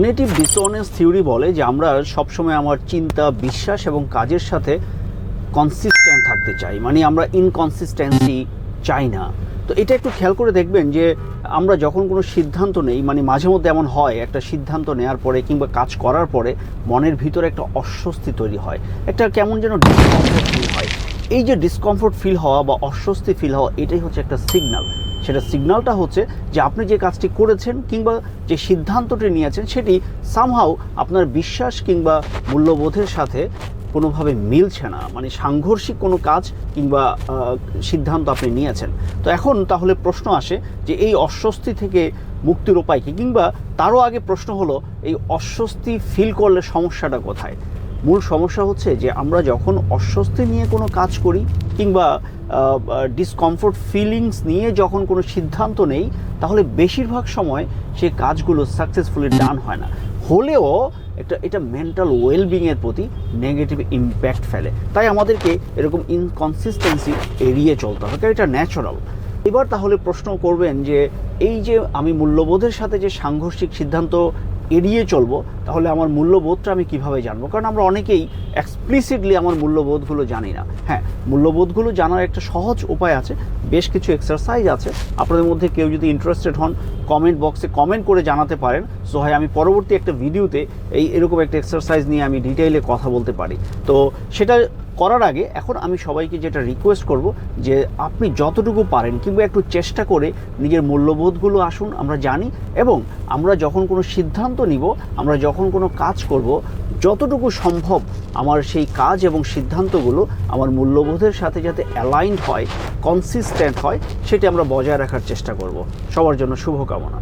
Cognitive ডিসঅনেন্স theory বলে যে আমরা সবসময় আমার চিন্তা, বিশ্বাস এবং কাজের সাথে কনসিস্ট্যান্ট থাকতে চাই। মানে আমরা ইনকনসিস্টেন্সি চাই না। তো এটা একটু খেয়াল করে দেখবেন যে আমরা যখন কোনো সিদ্ধান্ত নেই মানে মাঝে মধ্যে এমন হয়, একটা সিদ্ধান্ত নেওয়ার পরে কিংবা কাজ করার পরে মনের ভিতরে একটা অস্বস্তি তৈরি হয়। একটা কেমন যেন ডিসকমফোর্ট ফিল হয়। এই যে ডিসকমফোর্ট ফিল হওয়া বা অস্বস্তি ফিল হওয়া, এটাই হচ্ছে একটা সিগন্যাল সেটা সিগন্যালটা হচ্ছে যে আপনি যে কাজটি করেছেন কিংবা যে সিদ্ধান্তটি নিয়েছেন সেটি সামহাও আপনার বিশ্বাস কিংবা মূল্যবোধের সাথে কোনোভাবে মিলছে না। মানে সাংঘর্ষিক কোনো কাজ কিংবা সিদ্ধান্ত আপনি নিয়েছেন। তো এখন তাহলে প্রশ্ন আসে যে এই অস্বস্তি থেকে মুক্তির উপায় কি? কিংবা তারও আগে প্রশ্ন হলো, এই অস্বস্তি ফিল করলে সমস্যাটা কোথায়? মূল সমস্যা হচ্ছে যে আমরা যখন অস্বস্তি নিয়ে কোনো কাজ করি কিংবা ডিসকমফোর্ট ফিলিংস নিয়ে যখন কোনো সিদ্ধান্ত নেই, তাহলে বেশিরভাগ সময় সে কাজগুলো সাকসেসফুলি ডান হয় না। হলেও একটা, এটা মেন্টাল ওয়েলবিংয়ের প্রতি নেগেটিভ ইম্প্যাক্ট ফেলে। তাই আমাদেরকে এরকম ইনকনসিস্টেন্সি এড়িয়ে চলতে হবে, কারণ এটা ন্যাচারাল এবার তাহলে প্রশ্ন করবেন যে, এই যে আমি মূল্যবোধের সাথে যে সাংঘর্ষিক সিদ্ধান্ত এড়িয়ে চলবো, তাহলে আমার মূল্যবোধটা আমি কীভাবে জানব? কারণ আমরা অনেকেই এক্সপ্লিসিটলি আমার মূল্যবোধগুলো জানি না। হ্যাঁ মূল্যবোধগুলো জানার একটা সহজ উপায় আছে, বেশ কিছু এক্সারসাইজ আছে। আপনাদের মধ্যে কেউ যদি ইন্টারেস্টেড হন কমেন্ট বক্সে কমেন্ট করে জানাতে পারেন। সো হয় আমি পরবর্তী একটা ভিডিওতে এই এরকম একটা এক্সারসাইজ নিয়ে আমি ডিটেইলে কথা বলতে পারি। তো সেটা করার আগে এখন আমি সবাইকে যেটা রিকোয়েস্ট করব যে আপনি যতটুকু পারেন কিংবা একটু চেষ্টা করে নিজের মূল্যবোধগুলো আসুন, আমরা জানি এবং আমরা যখন কোনো সিদ্ধান্ত নিব, আমরা যখন কোনো কাজ করব, যতটুকু সম্ভব আমার সেই কাজ এবং সিদ্ধান্তগুলো আমার মূল্যবোধের সাথে যাতে অ্যালাইন্ড হয় কনসিস্টেন্ট হয়, সেটি আমরা বজায় রাখার চেষ্টা করব। সবার জন্য শুভকামনা।